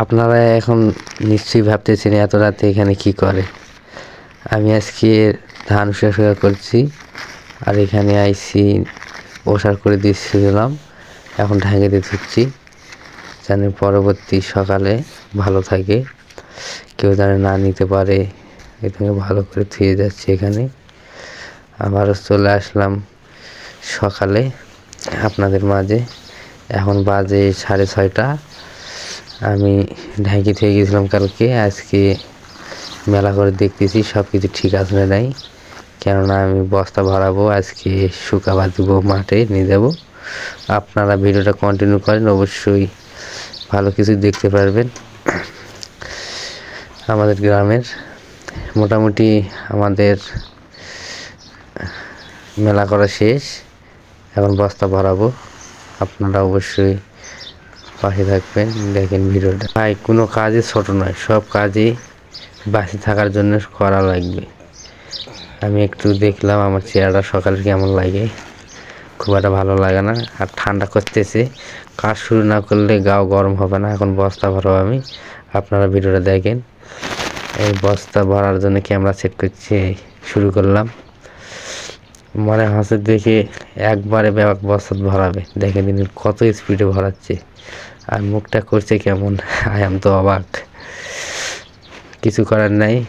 আপনারা এখন নিশ্চয়ই ভাবতেছেন এত রাতে এখানে কি করে? আমি আজকে ধান শুয়া করছি, আর এখানে আইসি ওষার করে দিয়েছিলাম। এখন ঢাঙ্গিতে ধুচ্ছি। যেন পরবর্তী সকালে ভালো থাকে। কেউ যেন না নিতে পারে এখানে ভালো করে ধুয়ে যাচ্ছে এখানে। আবারও চলে আসলাম সকালে আপনাদের মাঝে। এখন বাজে সাড়ে ছয়টা। আমি ঢাকি থেকে গেছিলাম কালকে, আজকে মেলা করে দেখতেছি সব কিছু ঠিক আছে না নাই। কেননা আমি বস্তা ভরাবো, আজকে শুকাবার দেবো মাঠে নিয়ে যাব। আপনারা ভিডিওটা কন্টিনিউ করেন, অবশ্যই ভালো কিছু দেখতে পারবেন। আমাদের গ্রামের মোটামুটি আমাদের মেলা করা শেষ, এখন বস্তা ভরাবো। আপনারা অবশ্যই পাশে থাকবেন, দেখেন ভিডিওটা। ভাই, কোনো কাজই ছোট নয়, সব কাজই বাঁচে থাকার জন্য করা লাগবে। আমি একটু দেখলাম আমার চেহারাটা সকালে কেমন লাগে। খুব একটা ভালো লাগে না, আর ঠান্ডা করতেছে। কাজ শুরু না করলে গাও গরম হবে না, এখন বস্তা ভরাবো আমি। আপনারা ভিডিওটা দেখেন। এই বস্তা ভরার জন্য ক্যামেরা সেট করছে, শুরু করলাম। মনে হচ্ছে দেখে একবারে ব্যাপক বস্তা ভরাবে। দেখেন কত স্পিডে ভরাচ্ছে। আর মুখটা করছে কেমন? আই আম তো অবাক। কিছু করার নাই।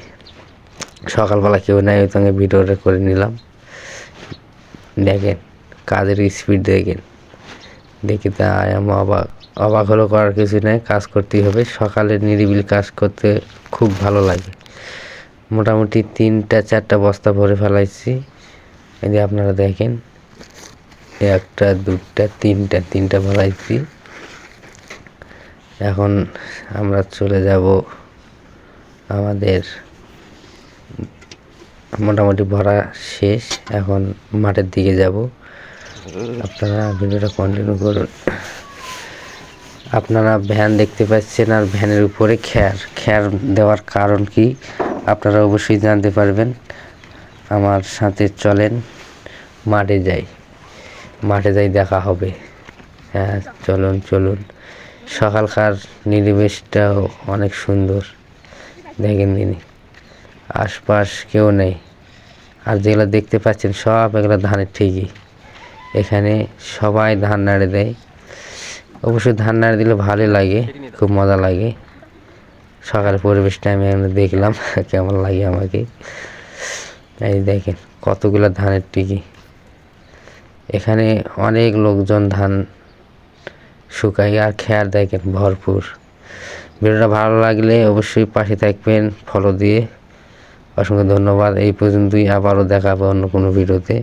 সকালবেলা কেউ নাই, ওই সঙ্গে ভিডিওটা করে নিলাম। দেখেন, কাজের স্পিড দেখেন। দেখি তা, আই আম অবাক। অবাক হলেও করার কিছু নেই, কাজ করতেই হবে। সকালে নিরিবিলি কাজ করতে খুব ভালো লাগে। মোটামুটি তিনটা, চারটা বস্তা ভরে ফেলাইছি। এই যে আপনারা দেখেন, একটা, দুটা, তিনটা তিনটা ভরাইছি এখন আমরা চলে যাব আমাদের মোটামুটি ভরা শেষ। এখন মাঠের দিকে যাব। আপনারা ভিডিওটা কন্টিনিউ করুন। আপনারা ভ্যান দেখতে পাচ্ছেন আর ভ্যানের উপরে খ্যার। খ্যার দেওয়ার কারণ কি আপনারা অবশ্যই জানতে পারবেন। আমার সাথে চলেন, মাঠে যাই। মাঠে যাই দেখা হবে। হ্যাঁ চলুন চলুন। সকালকার নিরিবেশটাও অনেক সুন্দর। দেখেন তিনি। আশপাশ কেউ নেই। আর যেগুলো দেখতে পাচ্ছেন সব এগুলো ধানের ঠিকই। এখানে সবাই ধান নাড়ে দেয়। অবশ্যই ধান নাড়ে দিলে ভালোই লাগে, খুব মজা লাগে। সকালের পরিবেশটা আমি এখানে দেখলাম, কেমন লাগে আমাকে। এই দেখেন, কতগুলো ধানের টিকি এখানে অনেক লোকজন ধান শুকাই আর খেয়ার দেখেন ভরপুর। ভিডিওটা ভালো লাগলে অবশ্যই পাশে থাকবেন ফলো দিয়ে। অসংখ্য ধন্যবাদ, এই পর্যন্তই আবারও দেখাবো অন্য কোনো ভিডিওতে।